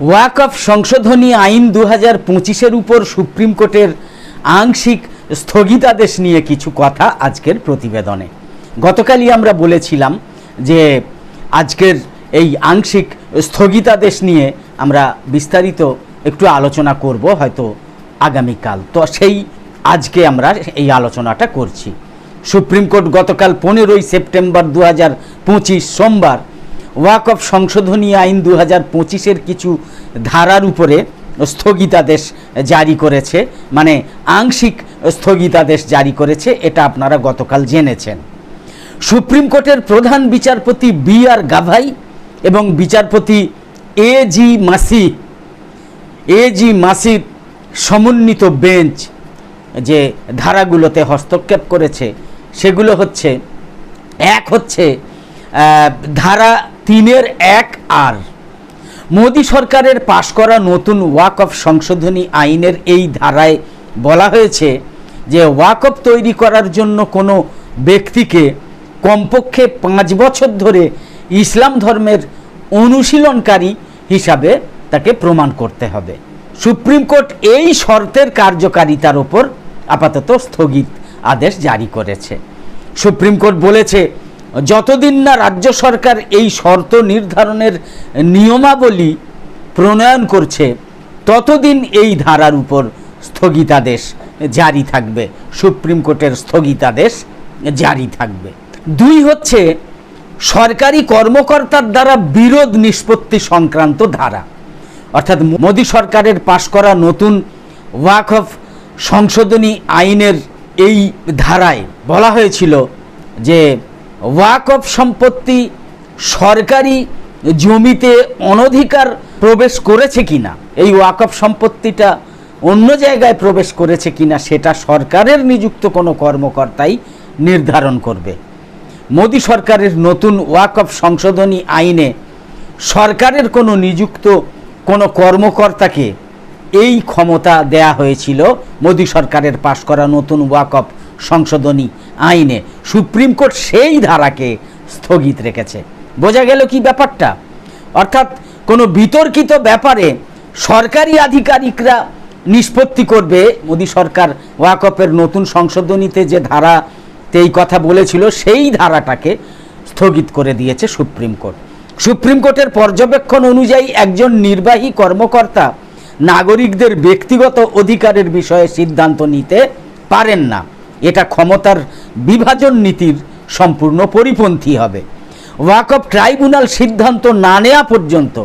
ওয়াকফ সংশোধনী আইন দু হাজার পঁচিশের উপর সুপ্রিম কোর্টের আংশিক স্থগিতাদেশ নিয়ে কিছু কথা আজকের প্রতিবেদনে। গতকালই আমরা বলেছিলাম যে আজকের এই আংশিক স্থগিতাদেশ নিয়ে আমরা বিস্তারিত একটু আলোচনা করব হয়তো আগামীকাল। তো সেই আজকে আমরা এই আলোচনাটা করছি। সুপ্রিম কোর্ট গতকাল পনেরোই সেপ্টেম্বর দু হাজার পঁচিশ সোমবার ওয়াকফ সংশোধনী আইন দু হাজার পঁচিশের কিছু ধারার উপরে স্থগিতাদেশ জারি করেছে মানে আংশিক স্থগিতাদেশ জারি করেছে, এটা আপনারা গতকাল জেনেছেন। সুপ্রিম কোর্টের প্রধান বিচারপতি বি আর গাভাই এবং বিচারপতি এ জি মাসি, এ জি মাসির সমন্বিত বেঞ্চ যে ধারাগুলোতে হস্তক্ষেপ করেছে, সেগুলো হচ্ছে, এক হচ্ছে ধারা তিনের এক আর। মোদী সরকারের পাশ করা নতুন ওয়াকফ সংশোধনী আইনের এই ধারায় বলা হয়েছে যে ওয়াকফ তৈরি করার জন্য কোনো ব্যক্তিকে কমপক্ষে পাঁচ বছর ধরে ইসলাম ধর্মের অনুশীলনকারী হিসাবে তাকে প্রমাণ করতে হবে। সুপ্রিম কোর্ট এই শর্তের কার্যকারিতার ওপর আপাতত স্থগিত আদেশ জারি করেছে। সুপ্রিম কোর্ট বলেছে যতদিন না রাজ্য সরকার এই শর্ত নির্ধারণের নিয়মাবলী প্রণয়ন করছে, ততদিন এই ধারার উপর স্থগিতাদেশ জারি থাকবে। সুপ্রিম কোর্টের স্থগিতাদেশ জারি থাকবে। দুই হচ্ছে, সরকারি কর্মকর্তার দ্বারা বিরোধ নিষ্পত্তি সংক্রান্ত ধারা। অর্থাৎ মোদী সরকারের পাশ করা নতুন ওয়াকফ সংশোধনী আইনের এই ধারায় বলা হয়েছিল যে ওয়াকফ সম্পত্তি সরকারি জমিতে অনধিকার প্রবেশ করেছে কিনা? এই ওয়াকফ সম্পত্তিটা অন্য জায়গায় প্রবেশ করেছে কিনা সেটা সরকারের নিযুক্ত কোনো কর্মকর্তাই নির্ধারণ করবে। মোদী সরকারের নতুন ওয়াকফ সংশোধনী আইনে সরকারের কোনো নিযুক্ত কোনো কর্মকর্তাকে এই ক্ষমতা দেয়া হয়েছিল। মোদী সরকারের পাশ করা নতুন ওয়াকফ সংশোধনী আইনে সুপ্রিম কোর্ট সেই ধারাকে স্থগিত রেখেছে। বোঝা গেল কি ব্যাপারটা? অর্থাৎ কোনো বিতর্কিত ব্যাপারে সরকারি আধিকারিকরা নিষ্পত্তি করবে। মোদী সরকার ওয়াকফের নতুন সংশোধনীতে যে ধারাতে এই কথা বলেছিল, সেই ধারাটাকে স্থগিত করে দিয়েছে সুপ্রিম কোর্ট। সুপ্রিম কোর্টের পর্যবেক্ষণ অনুযায়ী একজন নির্বাহী কর্মকর্তা নাগরিকদের ব্যক্তিগত অধিকারের বিষয়ে সিদ্ধান্ত নিতে পারেন না। এটা ক্ষমতার বিভাজন নীতির সম্পূর্ণ পরিপন্থী হবে। ওয়াকফ ট্রাইব্যুনাল সিদ্ধান্ত না নেওয়া পর্যন্ত,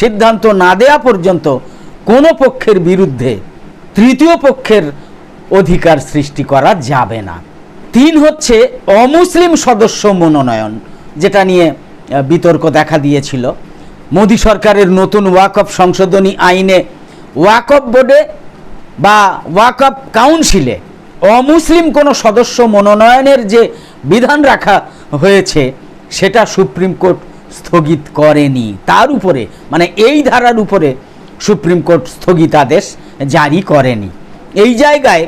সিদ্ধান্ত না দেওয়া পর্যন্ত কোনো পক্ষের বিরুদ্ধে তৃতীয় পক্ষের অধিকার সৃষ্টি করা যাবে না। তিন হচ্ছে অমুসলিম সদস্য মনোনয়ন, যেটা নিয়ে বিতর্ক দেখা দিয়েছিল। মোদী সরকারের নতুন ওয়াকফ সংশোধনী আইনে ওয়াকফ বোর্ডে বা ওয়াকফ কাউন্সিলে অমুসলিম কোনো সদস্য মনোনয়নের যে বিধান রাখা হয়েছে, সেটা সুপ্রিম কোর্ট স্থগিত করেনি। তার উপরে মানে এই ধারার উপরে সুপ্রিম কোর্ট স্থগিতাদেশ জারি করেনি। এই জায়গায়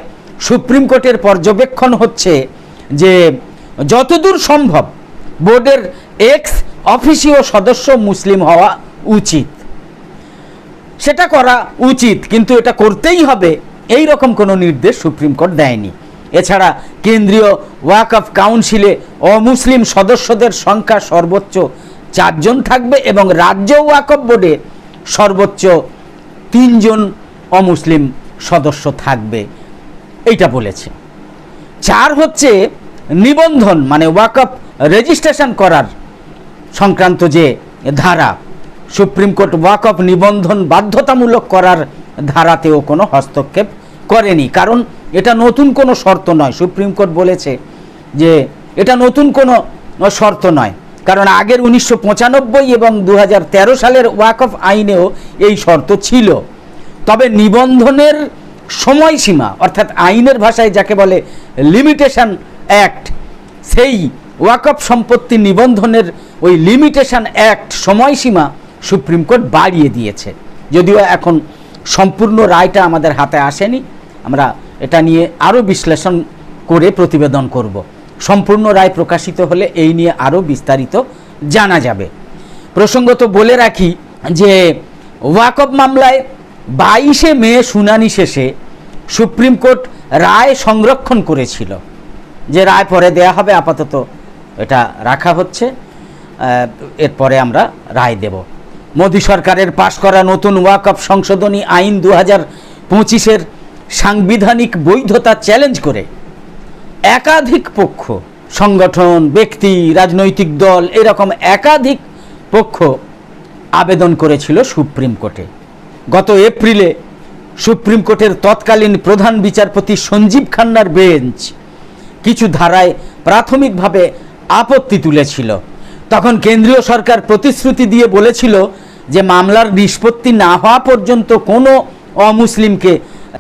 সুপ্রিম কোর্টের পর্যবেক্ষণ হচ্ছে যে যতদূর সম্ভব বোর্ডের এক্স অফিসীয় সদস্য মুসলিম হওয়া উচিত। সেটা করা উচিত, কিন্তু এটা করতেই হবে এই রকম কোনো নির্দেশ সুপ্রিম কোর্ট দেয়নি। এছাড়া কেন্দ্রীয় ওয়াকফ কাউন্সিলে অমুসলিম সদস্যদের সংখ্যা সর্বোচ্চ চারজন থাকবে এবং রাজ্য ওয়াকফ বোর্ডে সর্বোচ্চ তিনজন অমুসলিম সদস্য থাকবে। এইটা বলেছে। চার হচ্ছে নিবন্ধন মানে ওয়াকফ রেজিস্ট্রেশন করার সংক্রান্ত যে ধারা, সুপ্রিম কোর্ট ওয়াকফ নিবন্ধন বাধ্যতামূলক করার ধারাতেও কোনো হস্তক্ষেপ করেনি। কারণ এটা নতুন কোনো শর্ত নয়। সুপ্রিম কোর্ট বলেছে যে এটা নতুন কোনো শর্ত নয়। কারণ আগের উনিশশো পঁচানব্বই এবং দু হাজার তেরো সালের ওয়াকফ আইনেও এই শর্ত ছিল। তবে নিবন্ধনের সময়সীমা, অর্থাৎ আইনের ভাষায় যাকে বলে লিমিটেশন অ্যাক্ট সেই ওয়াকফ সম্পত্তি নিবন্ধনের ওই লিমিটেশন অ্যাক্ট সময়সীমা সুপ্রিম কোর্ট বাড়িয়ে দিয়েছে। যদিও এখন সম্পূর্ণ রায়টা আমাদের হাতে আসেনি। আমরা এটা নিয়ে আরও বিশ্লেষণ করে প্রতিবেদন করব। সম্পূর্ণ রায় প্রকাশিত হলে এই নিয়ে আরও বিস্তারিত জানা যাবে। প্রসঙ্গত বলে রাখি যে ওয়াকফ মামলায় বাইশে মে শুনানি শেষে সুপ্রিম কোর্ট রায় সংরক্ষণ করেছিল। যে রায় পরে দেয়া হবে, আপাতত এটা রাখা হচ্ছে। এরপরে আমরা রায় দেব। মোদী সরকারের পাশ করা নতুন ওয়াকফ সংশোধনী আইন দু হাজার পঁচিশের সাংবিধানিক বৈধতা চ্যালেঞ্জ করে। একাধিক পক্ষ, সংগঠন, ব্যক্তি, রাজনৈতিক দল এরকম একাধিক পক্ষ আবেদন করেছিল সুপ্রিম কোর্টে। গত এপ্রিলে সুপ্রিম কোর্টের তৎকালীন প্রধান বিচারপতি সঞ্জীব খান্নার বেঞ্চ কিছু ধারায় প্রাথমিকভাবে আপত্তি তুলেছিল। তখন কেন্দ্রীয় সরকার প্রতিশ্রুতি দিয়ে বলেছিল যে মামলার নিষ্পত্তি না হওয়া পর্যন্ত কোনো অমুসলিমকে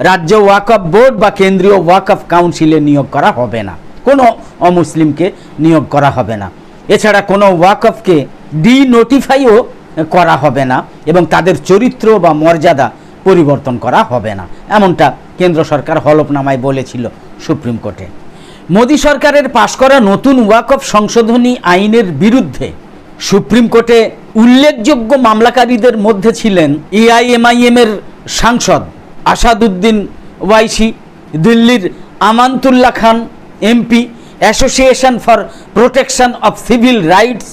রাজ্য ওয়াকফ বোর্ড বা কেন্দ্রীয় ওয়াকফ কাউন্সিলে নিয়োগ করা হবে না। কোনো অমুসলিমকে নিয়োগ করা হবে না। এছাড়া কোনো ওয়াকফকে ডিনোটিফাইও করা হবে না এবং তাদের চরিত্র বা মর্যাদা পরিবর্তন করা হবে না। এমনটা কেন্দ্র সরকার হলফনামায় বলেছিল সুপ্রিম কোর্টে। মোদী সরকারের পাশ করা নতুন ওয়াকফ সংশোধনী আইনের বিরুদ্ধে সুপ্রিম কোর্টে উল্লেখযোগ্য মামলাকারীদের মধ্যে ছিলেন এআইএমআইএম এর সাংসদ আসাদুদ্দিন ওয়াইসি, দিল্লির Amanatullah Khan, MP, association for protection of civil rights,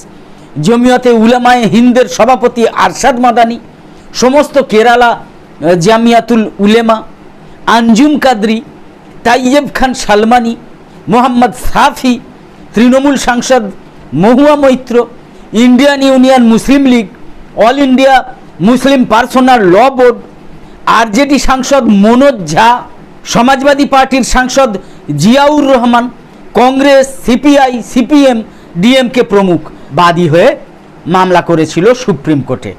Jamiat Ulama হিন্দের সভাপতি আরশাদ মাদানি, সমস্ত কেরালা জামিয়াতুল উলেমা, আঞ্জুম কাদরি তাইয়েব খান সালমানি মোহাম্মদ সাফি, তৃণমূল সাংসদ Mahua Moitra, Indian Union Muslim League, all India Muslim personal law board, RJD সাংসদ মনোজ ঝা, সমাজবাদী পার্টির সাংসদ Ziaur Rahman, Congress, CPI, CPM, DMK প্রমুখ বাদী হয়ে মামলা করেছিল সুপ্রিম কোর্টে।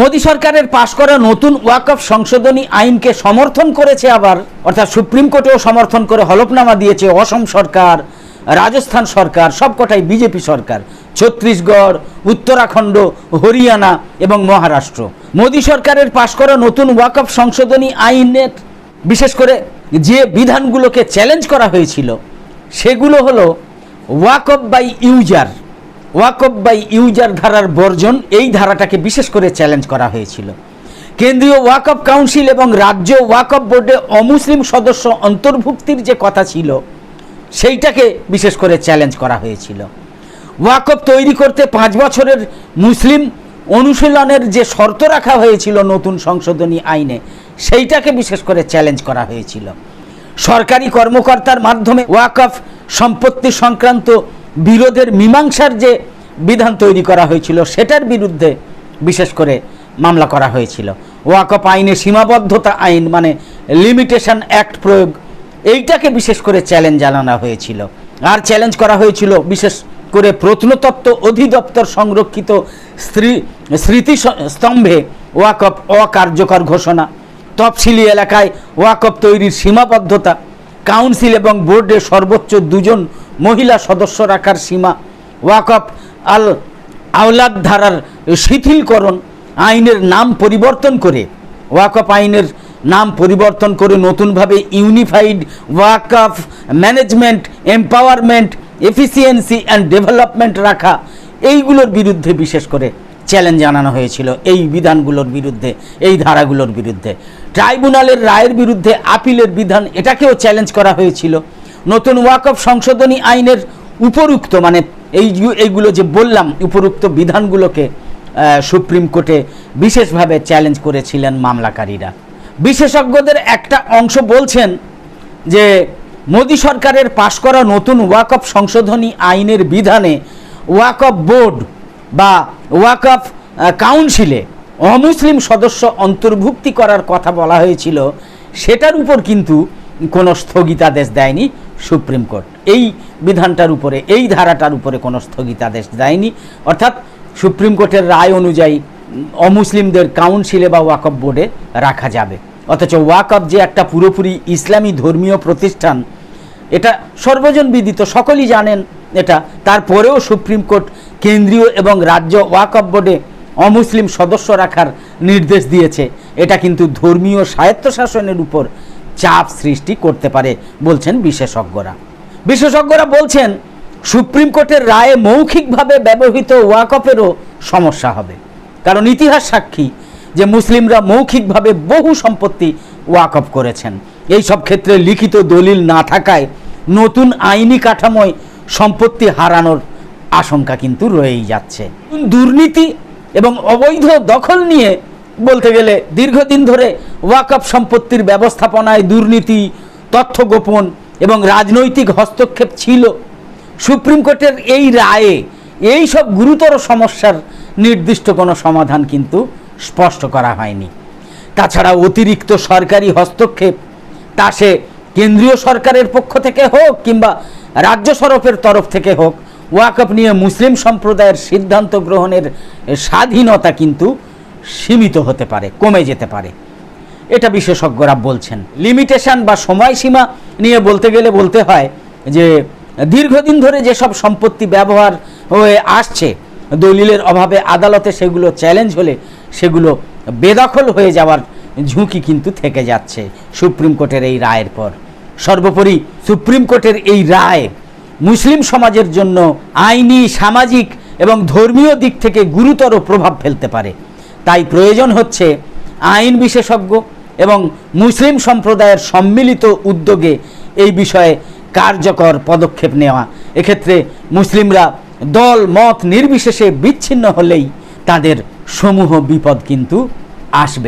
মোদী সরকারের পাশ করা নতুন ওয়াকফ সংশোধনী আইনকে সমর্থন করেছে আবার, অর্থাৎ সুপ্রিম কোর্টেও সমর্থন করে হলফনামা দিয়েছে অসম সরকার, রাজস্থান সরকার, সবকটাই বিজেপি সরকার, ছত্তিশগড়, উত্তরাখণ্ড, হরিয়ানা এবং মহারাষ্ট্র। মোদী সরকারের পাশ করা নতুন ওয়াকফ সংশোধনী আইনের, বিশেষ করে যে বিধানগুলোকে চ্যালেঞ্জ করা হয়েছিল, সেগুলো হলো waqf by user waqf by user ধারার বর্জন এই ধারাটাকে বিশেষ করে চ্যালেঞ্জ করা হয়েছিল। কেন্দ্রীয় ওয়াকফ কাউন্সিল এবং রাজ্য ওয়াকফ বোর্ডে অমুসলিম সদস্য অন্তর্ভুক্তির যে কথা ছিল, সেইটাকে বিশেষ করে চ্যালেঞ্জ করা হয়েছিল। ওয়াকফ তৈরি করতে পাঁচ বছরের মুসলিম অনুশীলনের যে শর্ত রাখা হয়েছিল নতুন সংশোধনী আইনে, সেইটাকে বিশেষ করে চ্যালেঞ্জ করা হয়েছিল। সরকারি কর্মকর্তার মাধ্যমে ওয়াকফ সম্পত্তি সংক্রান্ত বিরোধের মীমাংসার যে বিধান তৈরি করা হয়েছিল, সেটার বিরুদ্ধে বিশেষ করে মামলা করা হয়েছিল। ওয়াকফ আইনে সীমাবদ্ধতা আইন মানে লিমিটেশন অ্যাক্ট প্রয়োগ, এইটাকে বিশেষ করে চ্যালেঞ্জ জানানো হয়েছিল। আর চ্যালেঞ্জ করা হয়েছিল বিশেষ করে প্রত্নতত্ত্ব অধিদপ্তর সংরক্ষিত স্ত্রী স্মৃতি স্তম্ভে ওয়াকফ অকার্যকর ঘোষণা। তফসিলি এলাকায় ওয়াকফ তৈরির সীমাবদ্ধতা, কাউন্সিল এবং বোর্ডে সর্বোচ্চ দুজন মহিলা সদস্য রাখার সীমা, ওয়াকফ আল আওলাদ ধারার শিথিলকরণ, আইনের নাম পরিবর্তন করে, ওয়াকফ আইনের নাম পরিবর্তন করে নতুনভাবে unified waqf management, empowerment, efficiency and development রাখা, এইগুলোর বিরুদ্ধে বিশেষ করে চ্যালেঞ্জ জানানো হয়েছিল এই বিধানগুলোর বিরুদ্ধে, এই ধারাগুলোর বিরুদ্ধে। ট্রাইব্যুনালের রায়ের বিরুদ্ধে আপিলের বিধান এটাকেও চ্যালেঞ্জ করা হয়েছিল। নতুন ওয়াকফ সংশোধনী আইনের উপরুক্ত মানে এই এইগুলো যে বললাম, উপরুক্ত বিধানগুলোকে সুপ্রিম কোর্টে বিশেষভাবে চ্যালেঞ্জ করেছিলেন মামলাকারীরা। বিশেষজ্ঞদের একটা অংশ বলছেন যে, মোদী সরকারের পাশ করা নতুন ওয়াকফ সংশোধনী আইনের বিধানে ওয়াকফ বোর্ড বা ওয়াকফ কাউন্সিলে অমুসলিম সদস্য অন্তর্ভুক্তি করার কথা বলা হয়েছিল, সেটার উপর কিন্তু কোনো স্থগিতাদেশ দেয়নি। Supreme court. এই বিধানটার উপরে, এই ধারাটার উপরে কোনো স্থগিতাদেশ দেয়নি। অর্থাৎ সুপ্রিম কোর্টের রায় অনুযায়ী অমুসলিমদের কাউন্সিলে বা ওয়াকফ বোর্ডে রাখা যাবে। অথচ ওয়াকফ যে একটা পুরোপুরি ইসলামী ধর্মীয় প্রতিষ্ঠান, এটা সর্বজন বিদিত, সকলেই জানেন এটা। তারপরেও সুপ্রিম কোর্ট কেন্দ্রীয় এবং রাজ্য ওয়াকফ বোর্ডে অমুসলিম সদস্য রাখার নির্দেশ দিয়েছে। এটা কিন্তু ধর্মীয় স্বায়ত্তশাসনের উপর চাপ সৃষ্টি করতে পারে, বলছেন বিশেষজ্ঞরা। বিশেষজ্ঞরা বলছেন, সুপ্রিম কোর্টের রায়ে মৌখিকভাবে ব্যবহৃত ওয়াকফেরও সমস্যা হবে। কারণ ইতিহাস সাক্ষী যে মুসলিমরা মৌখিকভাবে বহু সম্পত্তি ওয়াকফ করেছেন। এই সব ক্ষেত্রে লিখিত দলিল না থাকায় নতুন আইনি কাঠামোয় সম্পত্তি হারানোর আশঙ্কা কিন্তু রয়েই যাচ্ছে। দুর্নীতি এবং অবৈধ দখল নিয়ে বলতে গেলে দীর্ঘদিন ধরে ওয়াকফ সম্পত্তির ব্যবস্থাপনায় দুর্নীতি, তথ্য গোপন এবং রাজনৈতিক হস্তক্ষেপ ছিল। সুপ্রিম কোর্টের এই রায়ে এই সব গুরুতর সমস্যার নির্দিষ্ট কোনো সমাধান কিন্তু স্পষ্ট করা হয়নি। তাছাড়া অতিরিক্ত সরকারি হস্তক্ষেপ, তা সে কেন্দ্রীয় সরকারের পক্ষ থেকে হোক কিংবা রাজ্য সরফের তরফ থেকে হোক, ওয়াকফ নিয়ে মুসলিম সম্প্রদায়ের সিদ্ধান্ত গ্রহণের স্বাধীনতা কিন্তু সীমিত হতে পারে, কমে যেতে পারে। এটা বিশেষজ্ঞরা বলছেন। লিমিটেশন বা সময়সীমা নিয়ে বলতে গেলে বলতে হয় যে, দীর্ঘদিন ধরে যেসব সম্পত্তি ব্যবহার হয়ে আসছে, দলিলের অভাবে আদালতে সেগুলো চ্যালেঞ্জ হলে সেগুলো বেদখল হয়ে যাওয়ার ঝুঁকি কিন্তু থেকে যাচ্ছে সুপ্রিম কোর্টের এই রায়ের পর। সর্বোপরি সুপ্রিম কোর্টের এই রায় মুসলিম সমাজের জন্য আইনি, সামাজিক এবং ধর্মীয় দিক থেকে গুরুতর প্রভাব ফেলতে পারে। তাই প্রয়োজন হচ্ছে আইন বিশেষজ্ঞ এবং মুসলিম সম্প্রদায়ের সম্মিলিত উদ্যোগে এই বিষয়ে কার্যকর পদক্ষেপ নেওয়া। এক্ষেত্রে মুসলিমরা দল, মত নির্বিশেষে বিচ্ছিন্ন হলেই তাদের সমূহ বিপদ কিন্তু আসবে।